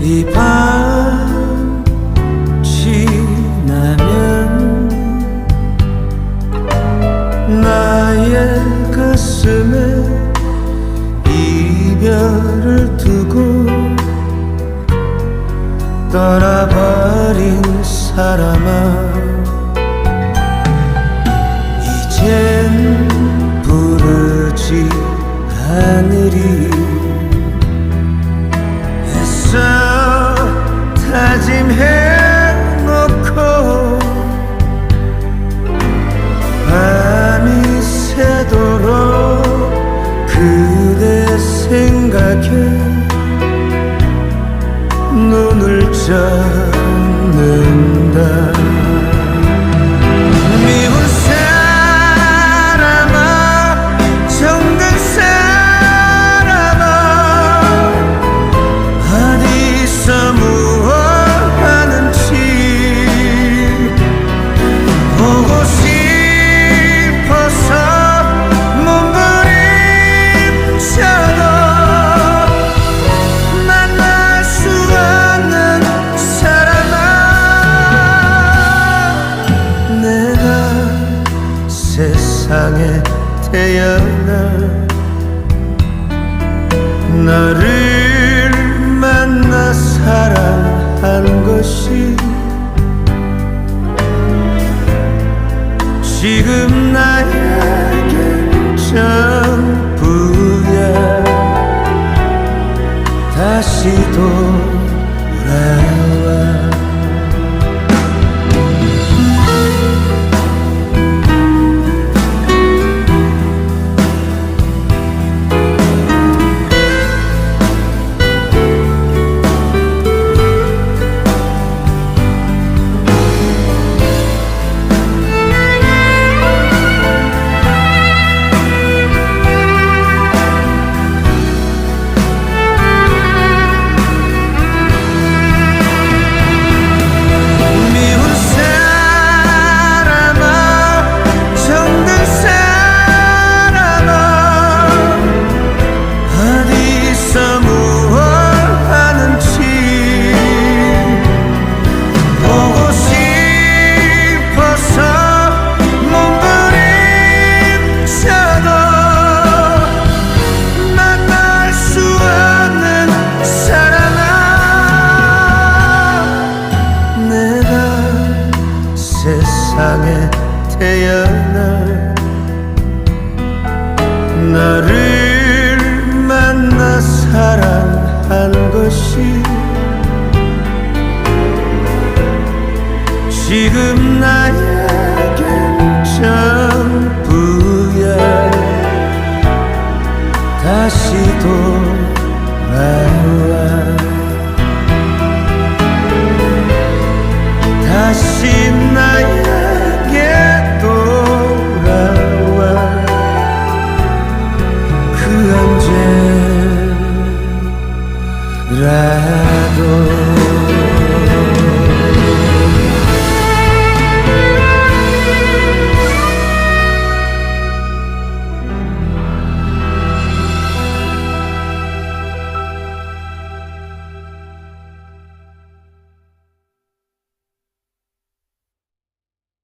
이밤 지나면 나의 가슴에 이별을 두고 떠나버린 사람아 이젠 부르지 않으리. 내게 눈을 찾는다 태어나? 나를 만나 사랑한 것이 지금 나에겐 전부야. 다시 돌 태어나 나를 만나 사랑한 것이 지금 나에겐 전부야. 다시 돌아와. 다시 나의